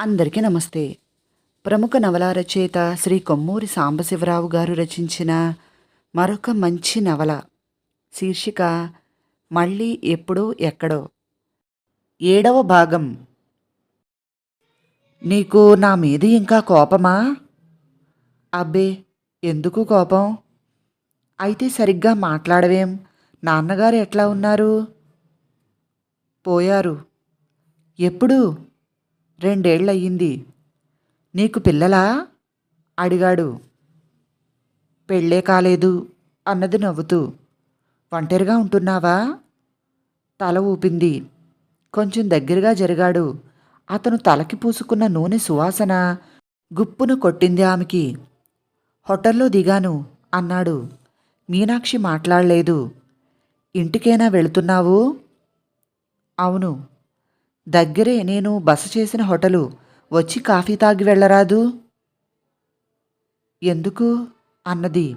అందరికీ నమస్తే. ప్రముఖ నవల రచయిత శ్రీ కొమ్మూరి సాంబశివరావు గారు రచించిన మరొక మంచి నవల శీర్షిక మళ్ళీ ఎప్పుడో ఎక్కడో. ఏడవ భాగం. నీకు నా మీద ఇంకా కోపమా? అబ్బే ఎందుకు కోపం? అయితే సరిగ్గా మాట్లాడవేం? నాన్నగారు ఎట్లా ఉన్నారు? పోయారు. ఎప్పుడు? రెండేళ్ళయ్యింది నీకు పిల్లలా? అడిగాడు. పెళ్ళే కాలేదు అన్నది నవ్వుతూ. ఒంటరిగా ఉంటున్నావా? తల ఊపింది. కొంచెం దగ్గరగా జరిగాడు. అతను తలకి పూసుకున్న నూనె సువాసన గుప్పును కొట్టింది ఆమెకి. హోటల్లో దిగాను అన్నాడు. మీనాక్షి మాట్లాడలేదు. ఇంటికేనా వెళుతున్నావు? అవును. దగ్గరే నేను బస చేసిన హోటలు వచ్చి కాఫీ తాగి వెళ్ళరాదు? ఎందుకు? అన్నది.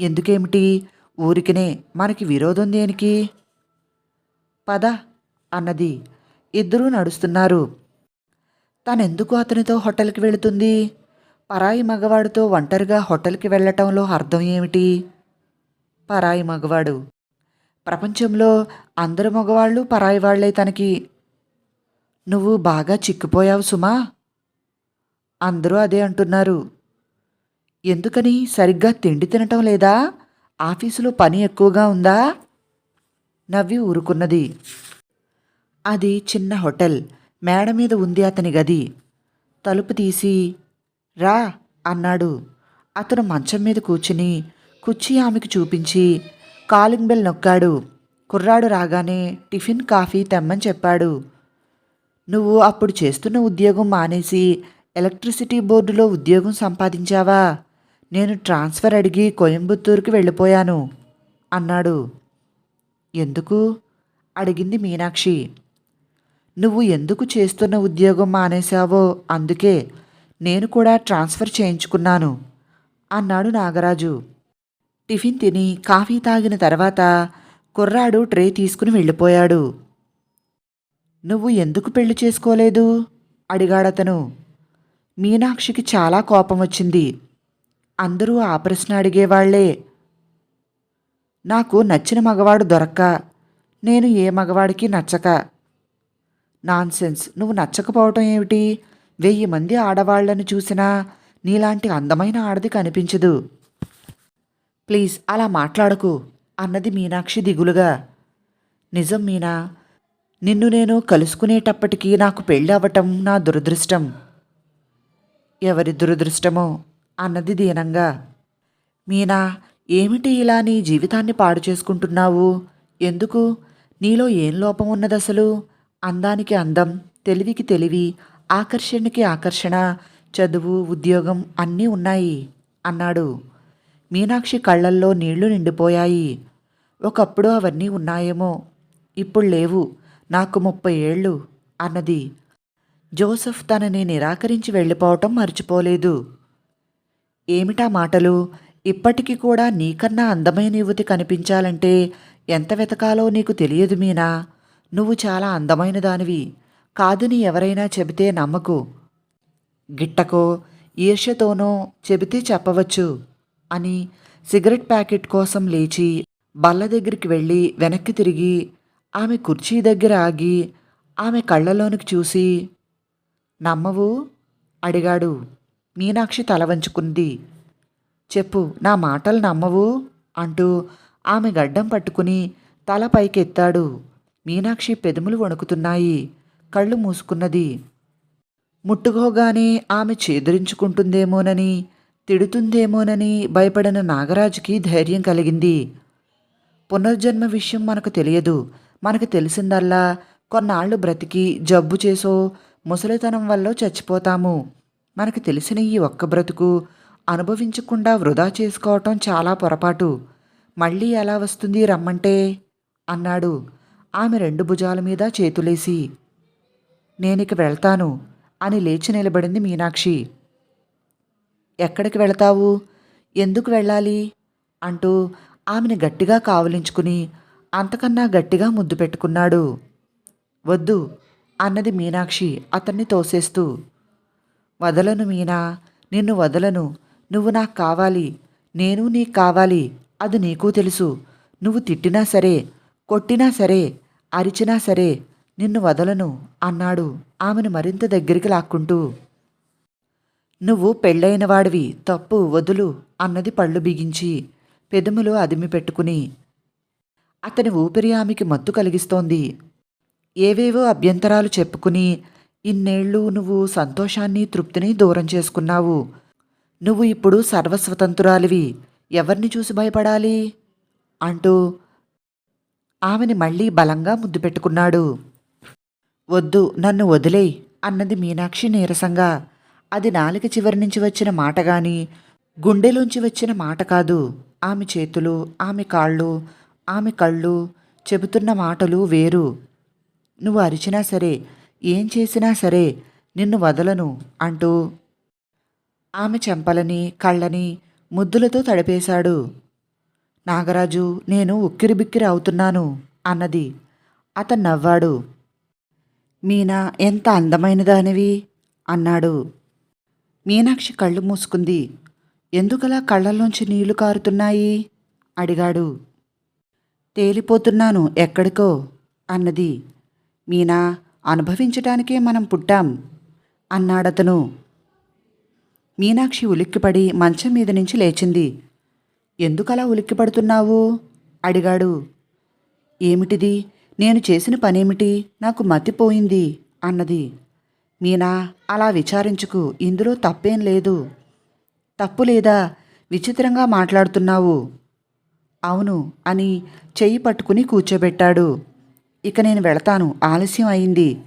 ఎందుకేమిటి? ఊరికినే మనకి విరోధం దేనికి? పద అన్నది. ఇద్దరూ నడుస్తున్నారు. తనెందుకు అతనితో హోటల్కి వెళుతుంది? పరాయి మగవాడితో ఒంటరిగా హోటల్కి వెళ్ళటంలో అర్థం ఏమిటి? పరాయి మగవాడు. ప్రపంచంలో అందరు మగవాళ్ళు పరాయి వాళ్ళే తనకి నువ్వు బాగా చిక్కిపోయావు సుమా అందరూ అదే అంటున్నారు. ఎందుకని? సరిగ్గా తిండి తినటం లేదా? ఆఫీసులో పని ఎక్కువగా ఉందా నవ్వి ఊరుకున్నది. అది చిన్న హోటల్. మేడ మీద ఉంది అతని గది. తలుపు తీసి రా అన్నాడు. అతను మంచం మీద కూర్చుని కుర్చీ ఆమెకు చూపించి కాలింగ్ బెల్ నొక్కాడు. కుర్రాడు రాగానే టిఫిన్ కాఫీ తెమ్మని చెప్పాడు. నువ్వు అప్పుడు చేస్తున్న ఉద్యోగం మానేసి ఎలక్ట్రిసిటీ బోర్డులో ఉద్యోగం సంపాదించావా? నేను ట్రాన్స్ఫర్ అడిగి కోయంబత్తూరుకి వెళ్ళిపోయాను అన్నాడు. ఎందుకు? అడిగింది మీనాక్షి. నువ్వు ఎందుకు చేస్తున్న ఉద్యోగం మానేశావో అందుకే నేను కూడా ట్రాన్స్ఫర్ చేయించుకున్నాను అన్నాడు నాగరాజు. టిఫిన్ తిని కాఫీ తాగిన తర్వాత కుర్రాడు ట్రే తీసుకుని వెళ్ళిపోయాడు. నువ్వు ఎందుకు పెళ్ళి చేసుకోలేదు? అడిగాడతను. మీనాక్షికి చాలా కోపం వచ్చింది. అందరూ ఆ ప్రశ్న అడిగేవాళ్ళే. నాకు నచ్చిన మగవాడు దొరక్క. నేను ఏ మగవాడికి నచ్చక. నాన్సెన్స్. నువ్వు నచ్చకపోవటం ఏమిటి? వెయ్యి మంది ఆడవాళ్ళను చూసినా నీలాంటి అందమైన ఆడది కనిపించదు. ప్లీజ్ అలా మాట్లాడకు అన్నది మీనాక్షి దిగులుగా. నిజం మీనా. నిన్ను నేను కలుసుకునేటప్పటికీ నాకు పెళ్ళి అవ్వటం నా దురదృష్టం. ఎవరి దురదృష్టమో అన్నది దీనంగా. మీనా ఏమిటి ఇలా నీ జీవితాన్ని పాడు చేసుకుంటున్నావు? ఎందుకు? నీలో ఏం లోపం ఉన్నదసలు అందానికి అందం తెలివికి తెలివి ఆకర్షణకి ఆకర్షణ చదువు ఉద్యోగం అన్నీ ఉన్నాయి అన్నాడు. మీనాక్షి కళ్ళల్లో నీళ్ళు నిండిపోయాయి. ఒకప్పుడు అవన్నీ ఉన్నాయేమో ఇప్పుడు లేవు. నాకు ముప్పై ఏళ్ళు అన్నది. జోసెఫ్ తనని నిరాకరించి వెళ్ళిపోవటం మర్చిపోలేదు. ఏమిటా మాటలు? ఇప్పటికీ కూడా నీకన్నా అందమైన యువతి కనిపించాలంటే ఎంత వెతకాలో నీకు తెలియదు మీనా. నువ్వు చాలా అందమైన దానివి. కాదని ఎవరైనా చెబితే నమ్మకు. గిట్టకో ఈర్ష్యతోనో చెబితే చెప్పవచ్చు అని సిగరెట్ ప్యాకెట్ కోసం లేచి బల్ల దగ్గరికి వెళ్ళి వెనక్కి తిరిగి ఆమె కుర్చీ దగ్గర ఆగి ఆమె కళ్ళలోనికి చూసి నమ్మవు? అడిగాడు. మీనాక్షి తల వంచుకుంది. చెప్పు నా మాటలు నమ్మవు? అంటూ ఆమె గడ్డం పట్టుకుని తల పైకెత్తాడు. మీనాక్షి పెదములు వణుకుతున్నాయి. కళ్ళు మూసుకున్నది. ముట్టుకోగానే ఆమె చేదురించుకుంటుందేమోనని తిడుతుందేమోనని భయపడిన నాగరాజుకి ధైర్యం కలిగింది. పునర్జన్మ విషయం మనకు తెలియదు. మనకు తెలిసిందల్లా కొన్నాళ్ళు బ్రతికి జబ్బు చేసో ముసలితనం వల్ల చచ్చిపోతాము. మనకు తెలిసిన ఈ ఒక్క బ్రతుకు అనుభవించకుండా వృధా చేసుకోవటం చాలా పొరపాటు. మళ్ళీ ఎలా వస్తుంది రమ్మంటే అన్నాడు ఆమె రెండు భుజాల మీద చేతులేసి. నేనిక వెళ్తాను అని లేచి నిలబడింది మీనాక్షి. ఎక్కడికి వెళతావు? ఎందుకు వెళ్ళాలి? అంటూ ఆమెను గట్టిగా కావలించుకుని అంతకన్నా గట్టిగా ముద్దు పెట్టుకున్నాడు. వద్దు అన్నది మీనాక్షి అతన్ని తోసేస్తూ. వదలను మీనా నిన్ను వదలను నువ్వు నాకు కావాలి నేను నీకు కావాలి అది నీకు తెలుసు. నువ్వు తిట్టినా సరే కొట్టినా సరే అరిచినా సరే నిన్ను వదలను అన్నాడు ఆమెను మరింత దగ్గరికి లాక్కుంటూ. నువ్వు పెళ్ళైన వాడివి తప్పు వదులు అన్నది పళ్ళు బిగించి పెదములు అదిమి పెట్టుకుని అతని ఊపిరి ఆమెకి మత్తు కలిగిస్తోంది. ఏవేవో అభ్యంతరాలు చెప్పుకుని ఇన్నేళ్ళు నువ్వు సంతోషాన్ని తృప్తిని దూరం చేసుకున్నావు. నువ్వు ఇప్పుడు సర్వస్వతంత్రురాలివి. ఎవరిని చూసి భయపడాలి? అంటూ ఆమెని మళ్ళీ బలంగా ముద్దు పెట్టుకున్నాడు. వద్దు నన్ను వదిలేయ్ అన్నది మీనాక్షి నీరసంగా. అది నాలుక చివరి నుంచి వచ్చిన మాట గాని గుండెలోంచి వచ్చిన మాట కాదు. ఆమె చేతులు ఆమె కాళ్ళు ఆమె కళ్ళు చెబుతున్న మాటలు వేరు. నువ్వు అరిచినా సరే ఏం చేసినా సరే నిన్ను వదలను అంటూ ఆమె చెంపలని కళ్ళని ముద్దులతో తడిపేశాడు. నాగరాజు నేను ఉక్కిరిబిక్కిరి అవుతున్నాను అన్నది. అతను నవ్వాడు. మీనా ఎంత అందమైనదానివి అన్నాడు. మీనాక్షి కళ్ళు మూసుకుంది. ఎందుకలా కళ్ళల్లోంచి నీళ్ళు కారుతున్నాయి? అడిగాడు. తేలిపోతున్నాను ఎక్కడికో అన్నది. మీనా అనుభవించటానికే మనం పుట్టాం అన్నాడతను. మీనాక్షి ఉలిక్కిపడి మంచం మీద నుంచి లేచింది. ఎందుకలా ఉలిక్కిపడుతున్నావు? అడిగాడు. ఏమిటిది? నేను చేసిన పనేమిటి? నాకు మతిపోయింది అన్నది. మీనా అలా విచారించుకు ఇందులో తప్పేం లేదు. తప్పు లేదా విచిత్రంగా మాట్లాడుతున్నావు? అవును అని చెయ్యి పట్టుకుని కూర్చోబెట్టాడు. ఇక నేను వెళతాను ఆలస్యం అయింది.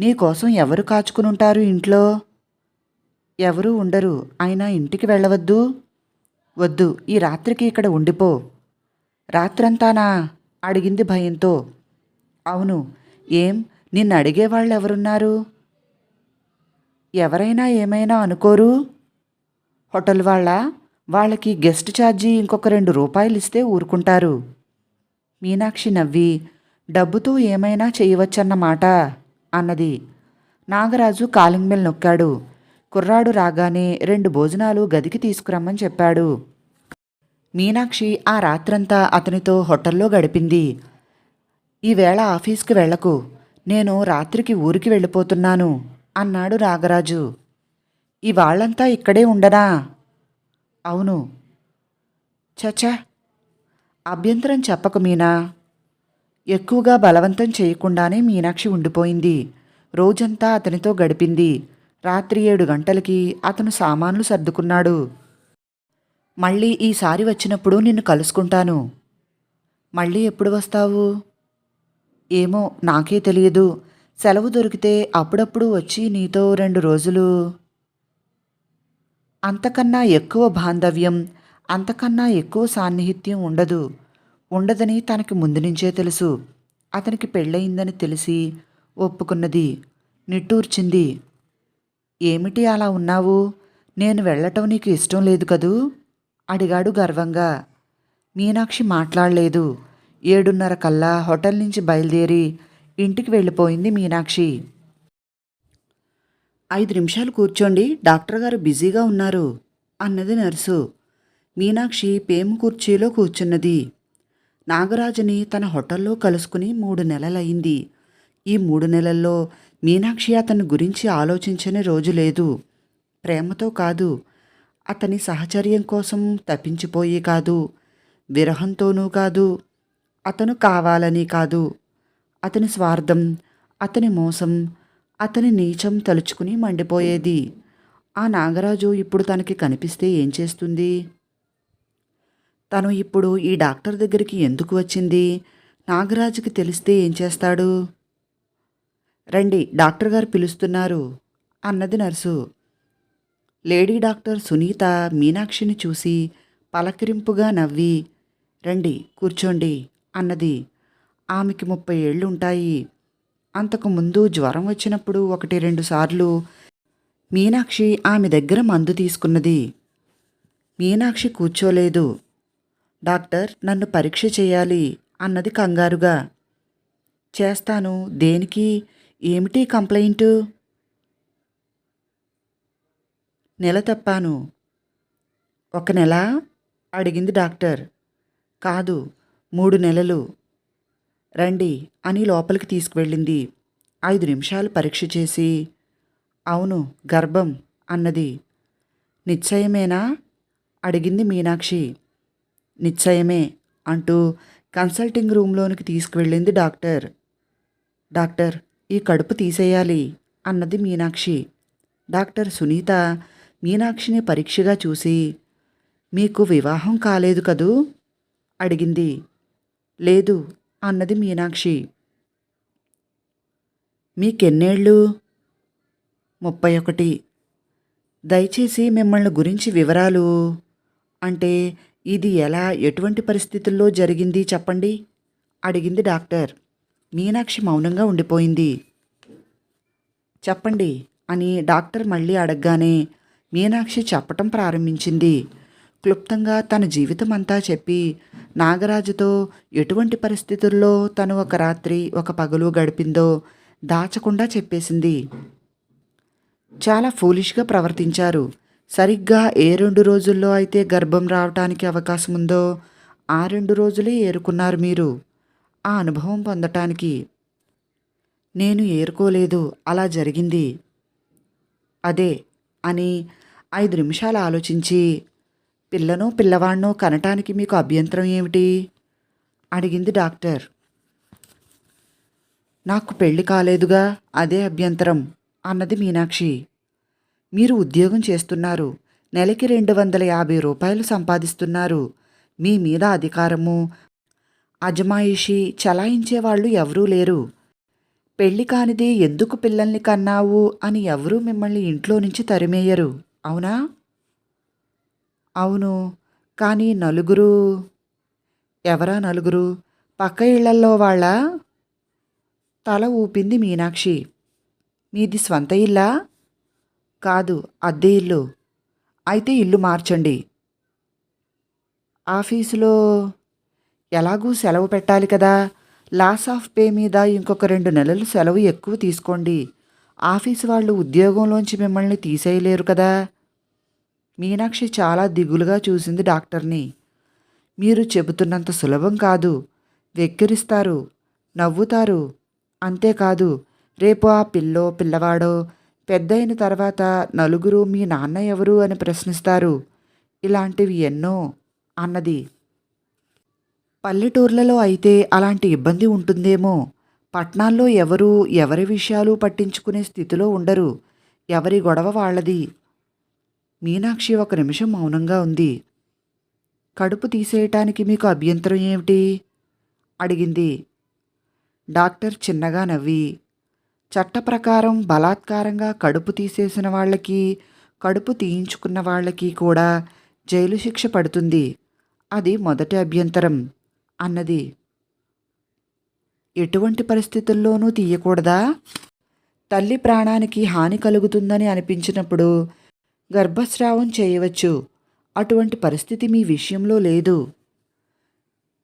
నీకోసం ఎవరు కాచుకునుంటారు ఇంట్లో? ఎవరూ ఉండరు అయినా ఇంటికి వెళ్ళవద్దు? వద్దు ఈ రాత్రికి ఇక్కడ ఉండిపో. రాత్రంతానా? అడిగింది భయంతో. అవును ఏం? నిన్ను అడిగేవాళ్ళు ఎవరున్నారు ఎవరైనా ఏమైనా అనుకోరు? హోటల్ వాళ్ళ? వాళ్ళకి గెస్ట్ ఛార్జీ ఇంకొక రెండు రూపాయలు ఇస్తే ఊరుకుంటారు. మీనాక్షి నవ్వి డబ్బుతో ఏమైనా చేయవచ్చన్నమాట అన్నది. నాగరాజు కాలింగ్ నొక్కాడు. కుర్రాడు రాగానే రెండు భోజనాలు గదికి తీసుకురమ్మని చెప్పాడు. మీనాక్షి ఆ రాత్రంతా అతనితో హోటల్లో గడిపింది. ఈవేళ ఆఫీస్కి వెళ్ళకు. నేను రాత్రికి ఊరికి వెళ్ళిపోతున్నాను అన్నాడు నాగరాజు. ఇవాళ్ళంతా ఇక్కడే ఉండనా? అవును. చచా అభ్యంతరం చెప్పక మీనా. ఎక్కువగా బలవంతం చేయకుండానే మీనాక్షి ఉండిపోయింది. రోజంతా అతనితో గడిపింది. రాత్రి ఏడు గంటలకి అతను సామాన్లు సర్దుకున్నాడు. మళ్ళీ ఈసారి వచ్చినప్పుడు నిన్ను కలుసుకుంటాను. మళ్ళీ ఎప్పుడు వస్తావు? ఏమో నాకే తెలియదు. సెలవు దొరికితే అప్పుడప్పుడు వచ్చి నీతో రెండు రోజులు అంతకన్నా ఎక్కువ బాంధవ్యం అంతకన్నా ఎక్కువ సాన్నిహిత్యం ఉండదు. ఉండదని తనకి ముందు నుంచే తెలుసు. అతనికి పెళ్ళయిందని తెలిసి ఒప్పుకున్నది నిట్టూర్చింది. ఏమిటి అలా ఉన్నావు? నేను వెళ్ళటం నీకు ఇష్టం లేదు కదూ అడిగాడు గర్వంగా. మీనాక్షి మాట్లాడలేదు. ఏడున్నర కల్లా హోటల్ నుంచి బయలుదేరి ఇంటికి వెళ్ళిపోయింది మీనాక్షి. ఐదు నిమిషాలు కూర్చోండి. డాక్టర్ గారు బిజీగా ఉన్నారు. అన్నది నర్సు. మీనాక్షి పేము కుర్చీలో కూర్చున్నది. నాగరాజుని తన హోటల్లో కలుసుకుని మూడు నెలలయింది ఈ మూడు నెలల్లో మీనాక్షి అతని గురించి ఆలోచించని రోజు లేదు. ప్రేమతో కాదు. అతని సహచర్యం కోసం తప్పించిపోయి కాదు. విరహంతోనూ కాదు. అతను కావాలని కాదు. అతని స్వార్థం అతని మోసం అతని నీచం తలుచుకుని మండిపోయేది. ఆ నాగరాజు ఇప్పుడు తనకి కనిపిస్తే ఏం చేస్తుంది? తను ఇప్పుడు ఈ డాక్టర్ దగ్గరికి ఎందుకు వచ్చింది? నాగరాజుకి తెలిస్తే ఏం చేస్తాడు? రండి డాక్టర్ గారు పిలుస్తున్నారు అన్నది నర్సు. లేడీ డాక్టర్ సునీత మీనాక్షిని చూసి పలకరింపుగా నవ్వి రండి కూర్చోండి అన్నది. ఆమెకి ముప్పై ఏళ్ళు ఉంటాయి. అంతకుముందు జ్వరం వచ్చినప్పుడు ఒకటి రెండు సార్లు మీనాక్షి ఆమె దగ్గర మందు తీసుకున్నది. మీనాక్షి కూర్చోలేదు. డాక్టర్ నన్ను పరీక్ష చేయాలి అన్నది కంగారుగా. చేస్తాను దేనికి? ఏమిటి కంప్లైంట్? నెల తప్పాను. ఒక నెల? అడిగింది డాక్టర్. కాదు మూడు నెలలు. రండి అని లోపలికి తీసుకువెళ్ళింది. ఐదు నిమిషాలు పరీక్ష చేసి అవును గర్భం అన్నది. నిశ్చయమేనా? అడిగింది మీనాక్షి. నిశ్చయమే అంటూ కన్సల్టింగ్ రూమ్లోనికి తీసుకువెళ్ళింది డాక్టర్. డాక్టర్ ఈ కడుపు తీసేయాలి అన్నది మీనాక్షి. డాక్టర్ సునీత మీనాక్షిని పరీక్షగా చూసి మీకు వివాహం కాలేదు కదూ? అడిగింది. లేదు అన్నది మీనాక్షి. మీకెన్నేళ్ళు? ముప్పై ఒకటి దయచేసి మిమ్మల్ని గురించి వివరాలు? అంటే ఇది ఎలా ఎటువంటి పరిస్థితుల్లో జరిగింది చెప్పండి? అడిగింది డాక్టర్. మీనాక్షి మౌనంగా ఉండిపోయింది. చెప్పండి అని డాక్టర్ మళ్ళీ అడగగానే మీనాక్షి చెప్పటం ప్రారంభించింది. క్లుప్తంగా తన జీవితం అంతా చెప్పి నాగరాజుతో ఎటువంటి పరిస్థితుల్లో తను ఒక రాత్రి ఒక పగలు గడిపిందో దాచకుండా చెప్పేసింది. చాలా ఫూలిష్గా ప్రవర్తించారు. సరిగ్గా ఏ రెండు రోజుల్లో అయితే గర్భం రావటానికి అవకాశం ఉందో ఆ రెండు రోజులే ఏరుకున్నారు మీరు. ఆ అనుభవం పొందటానికి. నేను ఏరుకోలేదు అలా జరిగింది. అదే అని ఐదు నిమిషాలు ఆలోచించి పిల్లను పిల్లవాడినో కనటానికి మీకు అభ్యంతరం ఏమిటి? అడిగింది డాక్టర్. నాకు పెళ్ళి కాలేదుగా అదే అభ్యంతరం అన్నది మీనాక్షి. మీరు ఉద్యోగం చేస్తున్నారు నెలకి రెండు వందల యాభై రూపాయలు సంపాదిస్తున్నారు మీ మీద అధికారము. అజమాయిషి చలాయించే వాళ్ళు ఎవరూ లేరు. పెళ్ళి కానిది ఎందుకు పిల్లల్ని కన్నావు అని ఎవరూ మిమ్మల్ని ఇంట్లో నుంచి తరిమేయరు అవునా? అవును. కానీ నలుగురు? ఎవరా నలుగురు? పక్క ఇళ్ళల్లో వాళ్ళ? తల ఊపింది మీనాక్షి. మీది స్వంత ఇల్లా? కాదు అద్దె ఇల్లు. అయితే ఇల్లు మార్చండి. ఆఫీసులో ఎలాగూ సెలవు పెట్టాలి కదా. లాస్ ఆఫ్ పే మీద ఇంకొక రెండు నెలలు సెలవు ఎక్కువ తీసుకోండి. ఆఫీసు వాళ్ళు ఉద్యోగంలోంచి మిమ్మల్ని తీసేయలేరు కదా. మీనాక్షి చాలా దిగులుగా చూసింది డాక్టర్ని. మీరు చెబుతున్నంత సులభం కాదు. వెక్కిరిస్తారు. నవ్వుతారు. అంతేకాదు రేపు ఆ పిల్లో పిల్లవాడో పెద్దయిన తర్వాత నలుగురు మీ నాన్న ఎవరు అని ప్రశ్నిస్తారు. ఇలాంటివి ఎన్నో అన్నది. పల్లెటూర్లలో అయితే అలాంటి ఇబ్బంది ఉంటుందేమో. పట్నాల్లో ఎవరు ఎవరి విషయాలు పట్టించుకునే స్థితిలో ఉండరు. ఎవరి గొడవ వాళ్ళది. మీనాక్షి ఒక నిమిషం మౌనంగా ఉంది. కడుపు తీసేయటానికి మీకు అభ్యంతరం ఏమిటి? అడిగింది. డాక్టర్ చిన్నగా నవ్వి చట్ట ప్రకారం బలాత్కారంగా కడుపు తీసేసిన వాళ్ళకి కడుపు తీయించుకున్న వాళ్ళకి కూడా జైలు శిక్ష పడుతుంది. అది మొదటి అభ్యంతరం అన్నది. ఎటువంటి పరిస్థితుల్లోనూ తీయకూడదా? తల్లి ప్రాణానికి హాని కలుగుతుందని అనిపించినప్పుడు గర్భస్రావం చేయవచ్చు. అటువంటి పరిస్థితి మీ విషయంలో లేదు.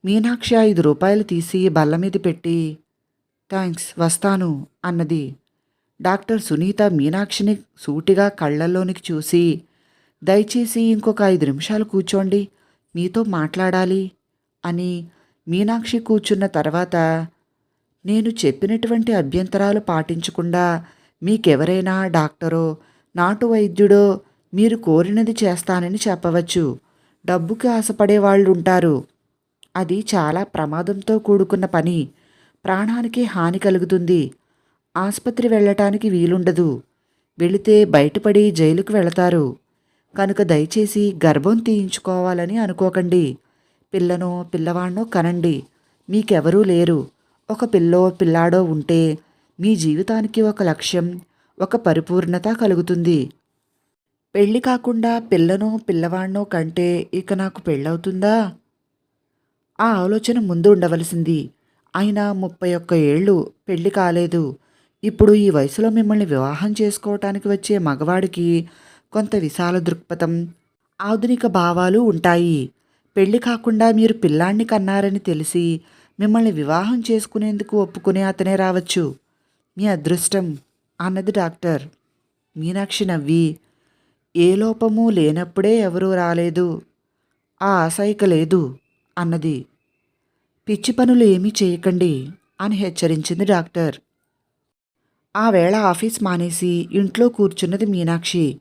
మీనాక్షి ఐదు రూపాయలు తీసి బల్ల మీద పెట్టి థ్యాంక్స్ వస్తాను అన్నది. డాక్టర్ సునీత మీనాక్షిని సూటిగా కళ్ళల్లోనికి చూసి దయచేసి ఇంకొక ఐదు నిమిషాలు కూర్చోండి మీతో మాట్లాడాలి అని మీనాక్షి కూర్చున్న తర్వాత నేను చెప్పినటువంటి అభ్యంతరాలు పాటించకుండా మీకెవరైనా డాక్టరో నాటు వైద్యుడో మీరు కోరినది చేస్తానని చెప్పవచ్చు. డబ్బుకి ఆశపడే వాళ్ళు ఉంటారు అది చాలా ప్రమాదంతో కూడుకున్న పని. ప్రాణానికి హాని కలుగుతుంది. ఆసుపత్రి వెళ్ళటానికి వీలుండదు. వెళితే బయటపడి జైలుకు వెళతారు. కనుక దయచేసి గర్భం తీయించుకోవాలని అనుకోకండి. పిల్లనో పిల్లవాణ్ణో కనండి. మీకెవరూ లేరు. ఒక పిల్లో పిల్లాడో ఉంటే మీ జీవితానికి ఒక లక్ష్యం ఒక పరిపూర్ణత కలుగుతుంది. పెళ్ళి కాకుండా పిల్లనో పిల్లవాణ్ణో కంటే ఇక నాకు పెళ్ళవుతుందా? ఆ ఆలోచన ముందు ఉండవలసింది. అయినా ముప్పై ఒక్క ఏళ్ళు పెళ్ళి కాలేదు. ఇప్పుడు ఈ వయసులో మిమ్మల్ని వివాహం చేసుకోవటానికి వచ్చే మగవాడికి కొంత విశాల దృక్పథం ఆధునిక భావాలు ఉంటాయి. పెళ్ళి కాకుండా మీరు పిల్లాన్ని కన్నారని తెలిసి మిమ్మల్ని వివాహం చేసుకునేందుకు ఒప్పుకునే అతనే రావచ్చు. మీ అదృష్టం అన్నది డాక్టర్. మీనాక్షి నవ్వి ఏ లోపము లేనప్పుడే ఎవరూ రాలేదు. ఆ ఆశయిక లేదు అన్నది. పిచ్చి పనులు ఏమీ చేయకండి అని హెచ్చరించింది డాక్టర్. ఆ వేళ ఆఫీస్ మానేసి ఇంట్లో కూర్చున్నది మీనాక్షి.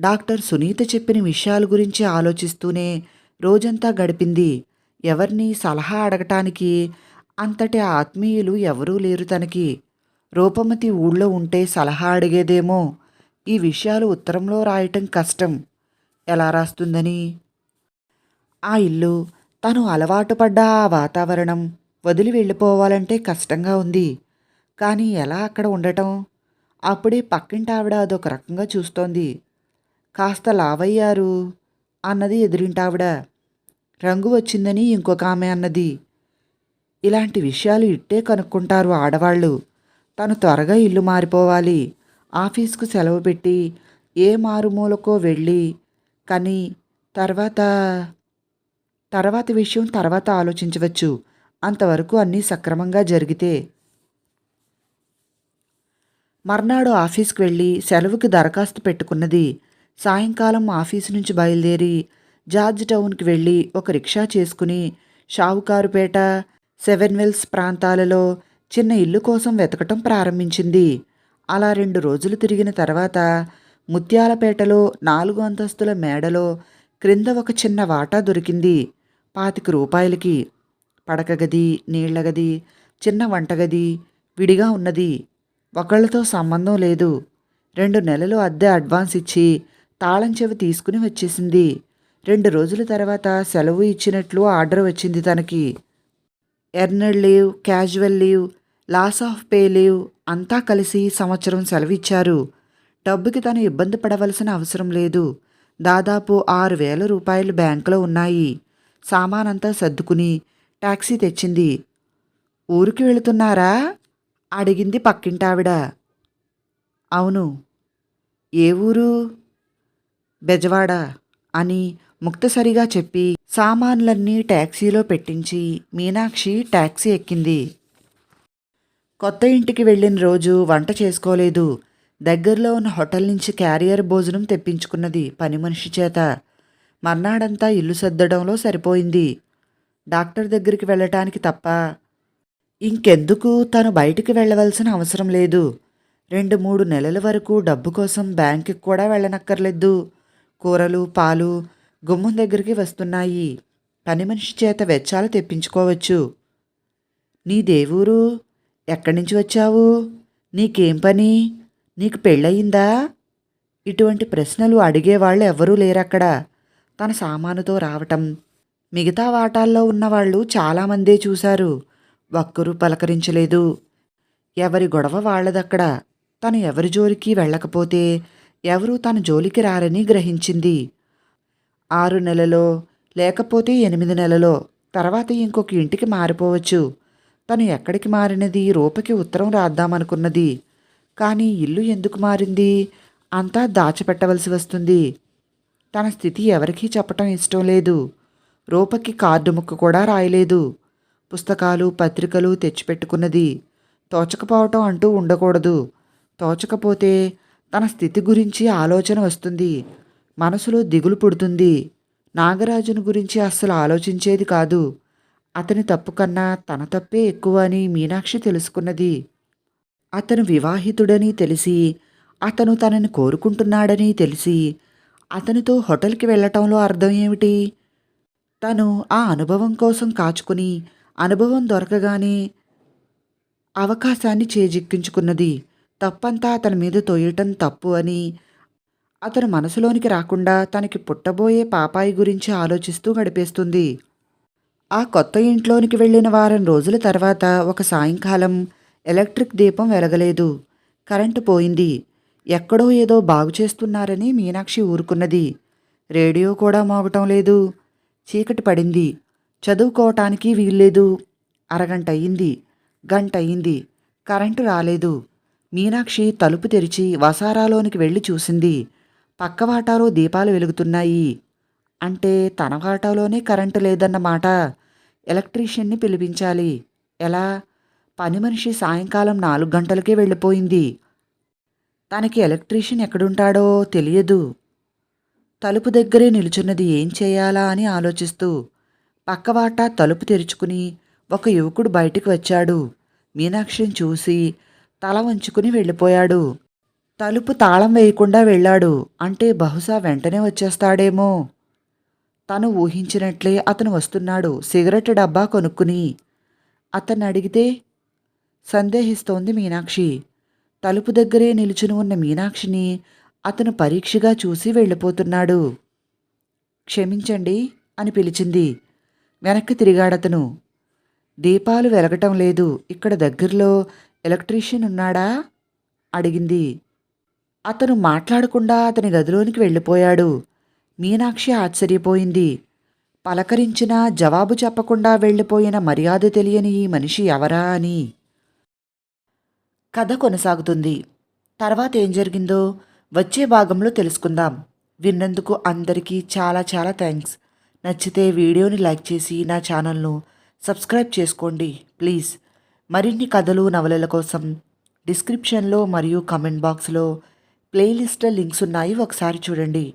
డాక్టర్ సునీత చెప్పిన విషయాల గురించి ఆలోచిస్తూనే రోజంతా గడిపింది. ఎవరిని సలహా అడగటానికి అంతటి ఆత్మీయులు ఎవరూ లేరు తనకి. రూపమతి ఊళ్ళో ఉంటే సలహా అడిగేదేమో ఈ విషయాలు ఉత్తరంలో రాయటం కష్టం. ఎలా రాస్తుందని? ఆ ఇల్లు తను అలవాటు పడ్డ ఆ వాతావరణం. వదిలి వెళ్ళిపోవాలంటే కష్టంగా ఉంది. కానీ ఎలా అక్కడ ఉండటం? అప్పుడే పక్కింటి ఆవిడ అదొక రకంగా చూస్తోంది. కాస్త లావయ్యారు అన్నది ఎదురింటావిడ. రంగు వచ్చిందని ఇంకొక ఆమె అన్నది. ఇలాంటి విషయాలు ఇట్టే కనుక్కుంటారు ఆడవాళ్ళు. తను త్వరగా ఇల్లు మారిపోవాలి. ఆఫీస్కు సెలవు పెట్టి ఏ మారుమూలకో వెళ్ళి కానీ తర్వాత తర్వాత విషయం తర్వాత ఆలోచించవచ్చు. అంతవరకు అన్నీ సక్రమంగా జరిగితే. మర్నాడు ఆఫీస్కి వెళ్ళి సెలవుకి దరఖాస్తు పెట్టుకున్నది. సాయంకాలం ఆఫీసు నుంచి బయలుదేరి జార్జ్ టౌన్కి వెళ్ళి ఒక రిక్షా చేసుకుని షావుకారుపేట సెవెన్ వెల్స్ ప్రాంతాలలో చిన్న ఇల్లు కోసం వెతకటం ప్రారంభించింది. అలా రెండు రోజులు తిరిగిన తర్వాత ముత్యాలపేటలో నాలుగు అంతస్తుల మేడలో క్రింద ఒక చిన్న వాటా దొరికింది. పాతిక రూపాయలకి. పడక గది నీళ్ళ గది చిన్న వంటగది విడిగా ఉన్నది. ఒకళ్ళతో సంబంధం లేదు. రెండు నెలలు అద్దె అడ్వాన్స్ ఇచ్చి తాళం చెవి తీసుకుని వచ్చేసింది. రెండు రోజుల తర్వాత సెలవు ఇచ్చినట్లు ఆర్డర్ వచ్చింది తనకి. Earned leave casual leave loss of pay leave అంతా కలిసి సంవత్సరం సెలవిచ్చారు. డబ్బుకి తను ఇబ్బంది పడవలసిన అవసరం లేదు. దాదాపు ఆరు వేల రూపాయలు బ్యాంకులో ఉన్నాయి. సామానంతా సర్దుకుని టాక్సీ తెచ్చింది. ఊరికి వెళుతున్నారా? అడిగింది పక్కింటావిడ. అవును. ఏ ఊరు? బెజవాడ అని ముక్తసరిగా చెప్పి సామాన్లన్నీ టాక్సీలో పెట్టించి మీనాక్షి టాక్సీ ఎక్కింది. కొత్త ఇంటికి వెళ్ళిన రోజు వంట చేసుకోలేదు. దగ్గరలో ఉన్న హోటల్ నుంచి క్యారియర్ భోజనం తెప్పించుకున్నది పని మనిషి చేత. మర్నాడంతా ఇల్లు సర్దడంలో సరిపోయింది. డాక్టర్ దగ్గరికి వెళ్ళటానికి తప్ప. ఇంకెందుకు? తను బయటికి వెళ్ళవలసిన అవసరం లేదు. రెండు మూడు నెలల వరకు డబ్బు కోసం బ్యాంకుకి కూడా వెళ్ళనక్కర్లేదు. కూరలు పాలు గుమ్మం దగ్గరికి వస్తున్నాయి. పని మనిషి చేత వెచ్చాలు తెప్పించుకోవచ్చు. నీ దేవూరు? ఎక్కడి నుంచి వచ్చావు? నీకేం పని? నీకు పెళ్ళయిందా? ఇటువంటి ప్రశ్నలు అడిగేవాళ్ళు ఎవ్వరూ లేరక్కడ. తన సామానుతో రావటం. మిగతా వాటాల్లో ఉన్నవాళ్ళు చాలామందే చూశారు. ఒక్కరూ పలకరించలేదు. ఎవరి గొడవ వాళ్ళదక్కడ. తను ఎవరి జోలికి వెళ్ళకపోతే ఎవరూ తన జోలికి రారని గ్రహించింది. ఆరు నెలలో లేకపోతే ఎనిమిది నెలలో తర్వాత ఇంకొక ఇంటికి మారిపోవచ్చు. తను ఎక్కడికి మారినది? రూపకి ఉత్తరం రాద్దామనుకున్నది. కానీ ఇల్లు ఎందుకు మారింది? అంతా దాచిపెట్టవలసి వస్తుంది. తన స్థితి ఎవరికీ చెప్పటం ఇష్టం లేదు. రూపకి కార్డు ముక్క కూడా రాయలేదు. పుస్తకాలు పత్రికలు తెచ్చిపెట్టుకున్నది. తోచకపోవటం అంటూ ఉండకూడదు. తోచకపోతే తన స్థితి గురించి ఆలోచన వస్తుంది. మనసులో దిగులు పుడుతుంది. నాగరాజును గురించి అస్సలు ఆలోచించేది కాదు. అతని తప్పు కన్నా తన తప్పే ఎక్కువ అని మీనాక్షి తెలుసుకున్నది. అతను వివాహితుడని తెలిసి అతను తనని కోరుకుంటున్నాడని తెలిసి అతనితో హోటల్కి వెళ్ళటంలో అర్థం ఏమిటి? తను ఆ అనుభవం కోసం కాచుకుని అనుభవం దొరకగానే అవకాశాన్ని చేజిక్కించుకున్నది. తప్పంతా అతని మీద తోయటం తప్పు అని అతను మనసులోనికి రాకుండా తనకి పుట్టబోయే పాపాయి గురించి ఆలోచిస్తూ గడిపేస్తుంది. ఆ కొత్త ఇంట్లోనికి వెళ్ళిన వారం రోజుల తర్వాత ఒక సాయంకాలం ఎలక్ట్రిక్ దీపం వెలగలేదు. కరెంటు పోయింది. ఎక్కడో ఏదో బాగు చేస్తున్నారని మీనాక్షి ఊరుకున్నది. రేడియో కూడా మోగటం లేదు. చీకటి పడింది. చదువుకోవటానికి వీల్లేదు. అరగంట అయింది. గంట అయింది. కరెంటు రాలేదు. మీనాక్షి తలుపు తెరిచి వసారాలోనికి వెళ్ళి చూసింది. పక్కవాటాలో దీపాలు వెలుగుతున్నాయి. అంటే తన వాటాలోనే కరెంటు లేదన్నమాట ఎలక్ట్రీషియన్ని పిలిపించాలి. ఎలా? పని మనిషి సాయంకాలం నాలుగు గంటలకే వెళ్ళిపోయింది. తనకి ఎలక్ట్రీషియన్ ఎక్కడుంటాడో తెలియదు. తలుపు దగ్గరే నిలుచున్నది ఏం చేయాలా అని ఆలోచిస్తూ పక్కవాట తలుపు తెరుచుకుని ఒక యువకుడు బయటికి వచ్చాడు. మీనాక్షిని చూసి తల వంచుకుని వెళ్ళిపోయాడు. తలుపు తాళం వేయకుండా వెళ్ళాడు. అంటే బహుశా వెంటనే వచ్చేస్తాడేమో. తను ఊహించినట్లే అతను వస్తున్నాడు. సిగరెట్ డబ్బా కొనుక్కుని. అతన్ని అడిగితే సందేహిస్తోంది మీనాక్షి. తలుపు దగ్గరే నిలుచుని ఉన్న మీనాక్షిని అతను పరీక్షగా చూసి వెళ్ళిపోతున్నాడు. క్షమించండి అని పిలిచింది. వెనక్కి తిరిగాడతను. దీపాలు వెలగటం లేదు. ఇక్కడ దగ్గరలో ఎలక్ట్రీషియన్ ఉన్నాడా? అడిగింది. అతను మాట్లాడకుండా అతని గదిలోనికి వెళ్ళిపోయాడు. మీనాక్షి ఆశ్చర్యపోయింది. పలకరించినా జవాబు చెప్పకుండా వెళ్ళిపోయిన మర్యాద తెలియని ఈ మనిషి ఎవరా అని. కథ కొనసాగుతుంది. తర్వాత ఏం జరిగిందో వచ్చే భాగంలో తెలుసుకుందాం. విన్నందుకు అందరికీ చాలా చాలా థ్యాంక్స్. నచ్చితే వీడియోని లైక్ చేసి నా ఛానల్ను సబ్స్క్రైబ్ చేసుకోండి ప్లీజ్. మరిన్ని కథలు నవలల కోసం డిస్క్రిప్షన్లో మరియు కమెంట్ బాక్స్లో ప్లేలిస్ట్లో లింక్స్ ఉన్నాయి ఒకసారి చూడండి.